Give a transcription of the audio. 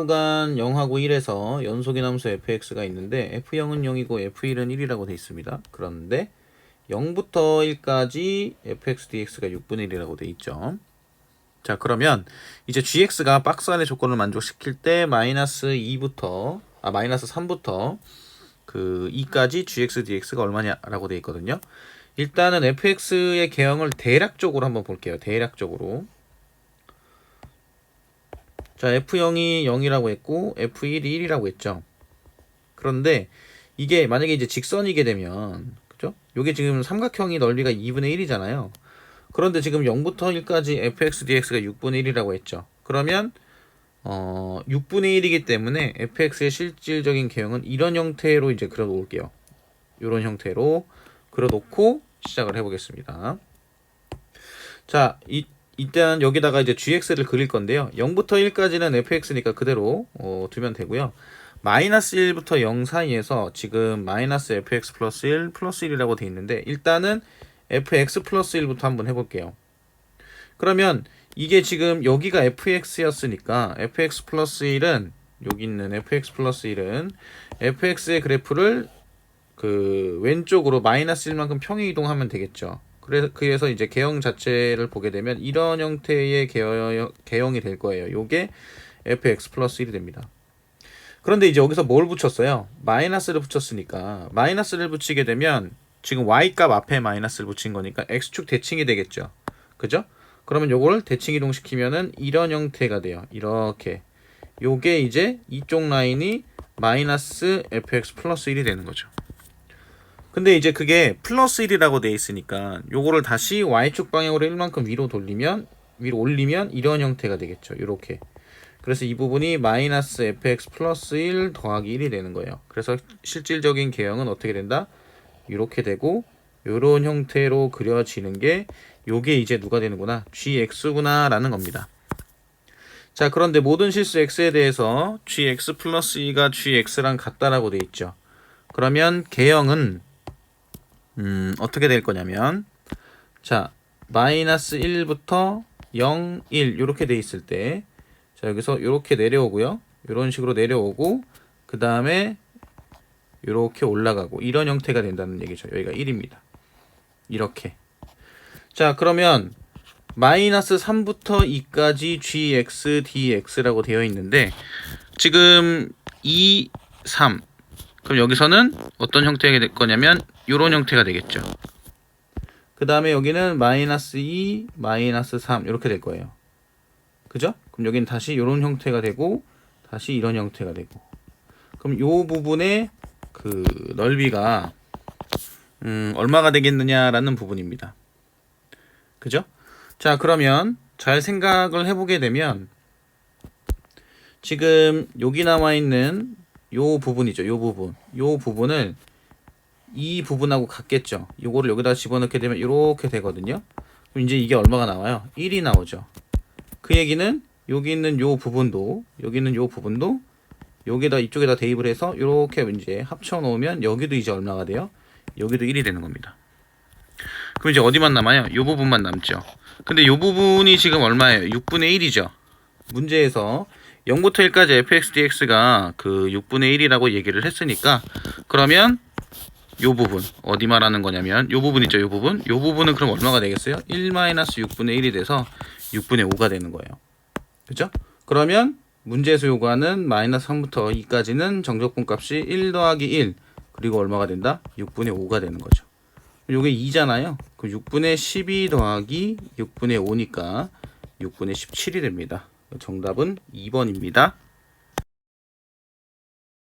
구간 0하고 1에서 연속인 함수 fx가 있는데 f0은 0이고 f1은 1이라고 돼 있습니다. 그런데 0부터 1까지 fx dx가 6분의 1이라고 돼 있죠. 자 그러면 이제 gx가 박스 안의 조건을 만족시킬 때 마이너스 2부터 아 마이너스 3부터 그 2까지 gx dx가 얼마냐라고 돼 있거든요. 일단은 fx의 개형을 대략적으로 한번 볼게요. 대략적으로. 자, F0이 0이라고 했고 F1이 1이라고 했죠. 그런데 이게 만약에 이제 직선이게 되면 그죠? 요게 지금 삼각형이 넓이가 2분의 1이잖아요. 그런데 지금 0부터 1까지 fx dx가 6분의 1이라고 했죠. 그러면 어 6분의 1이기 때문에 fx의 실질적인 개형은 이런 형태로 이제 그려 놓을게요. 이런 형태로 그려 놓고 시작을 해 보겠습니다. 자, 이 일단 여기다가 이제 gx를 그릴 건데요. 0부터 1까지는 fx니까 그대로 어, 두면 되고요. 마이너스 1부터 0 사이에서 지금 마이너스 fx 플러스 1 플러스 1이라고 돼 있는데 일단은 fx 플러스 1부터 한번 해볼게요. 그러면 이게 지금 여기가 fx였으니까 fx 플러스 1은 여기 있는 fx 플러스 1은 fx의 그래프를 그 왼쪽으로 마이너스 1만큼 평행 이동하면 되겠죠. 그래서 그래서 이제 개형 자체를 보게 되면 이런 형태의 개형, 개형이 될 거예요. 요게 fx 플러스 1이 됩니다. 그런데 이제 여기서 뭘 붙였어요? 마이너스를 붙였으니까 마이너스를 붙이게 되면 지금 y값 앞에 마이너스를 붙인 거니까 x축 대칭이 되겠죠. 그죠? 그러면 요거를 대칭 이동시키면은 이런 형태가 돼요. 이렇게. 요게 이제 이쪽 라인이 마이너스 fx 플러스 1이 되는 거죠. 근데 이제 그게 플러스 1이라고 돼 있으니까 요거를 다시 y축 방향으로 1만큼 위로 돌리면 위로 올리면 이런 형태가 되겠죠. 요렇게. 그래서 이 부분이 마이너스 fx 플러스 1 더하기 1이 되는 거예요. 그래서 실질적인 개형은 어떻게 된다? 이렇게 되고 요런 형태로 그려지는 게 요게 이제 누가 되는구나 gx구나 라는 겁니다. 자 그런데 모든 실수 x에 대해서 gx 플러스 2가 gx랑 같다라고 돼 있죠. 그러면 개형은 음, 어떻게 될 거냐면 자 마이너스 1부터 0, 1 이렇게 돼 있을 때 자 여기서 이렇게 내려오고요. 이런 식으로 내려오고 그 다음에 이렇게 올라가고 이런 형태가 된다는 얘기죠. 여기가 1입니다. 이렇게. 자 그러면 마이너스 3부터 2까지 gx dx라고 되어 있는데 지금 2, 3 그럼 여기서는 어떤 형태가 될 거냐면 이런 형태가 되겠죠. 그 다음에 여기는 마이너스 2, 마이너스 3 이렇게 될 거예요. 그죠? 그럼 여기는 다시 이런 형태가 되고 다시 이런 형태가 되고 그럼 이 부분의 그 넓이가 음, 얼마가 되겠느냐라는 부분입니다. 그죠? 자, 그러면 잘 생각을 해보게 되면 지금 여기 나와 있는 요 부분이죠. 요 부분. 요 부분을 이 부분하고 같겠죠. 요거를 여기다 집어넣게 되면 이렇게 되거든요. 그럼 이제 이게 얼마가 나와요? 1이 나오죠. 그 얘기는 여기 있는 요 부분도 여기 있는 요 부분도 여기다 이쪽에다 대입을 해서 이렇게 이제 합쳐 놓으면 여기도 이제 얼마가 돼요? 여기도 1이 되는 겁니다. 그럼 이제 어디만 남아요? 요 부분만 남죠. 근데 요 부분이 지금 얼마예요? 6분의 1이죠. 문제에서 0부터 1까지 fx dx가 그 6분의 1이라고 얘기를 했으니까 그러면 요 부분 어디 말하는 거냐면 요 부분 있죠 요 부분? 요 부분은 그럼 얼마가 되겠어요? 1-6분의 1이 돼서 6분의 5가 되는 거예요. 그죠? 그러면 문제에서 요구하는 마이너스 3부터 2까지는 정적분 값이 1 더하기 1 그리고 얼마가 된다? 6분의 5가 되는 거죠. 요게 2잖아요. 그 6분의 12 더하기 6분의 5니까 6분의 17이 됩니다 정답은 2번입니다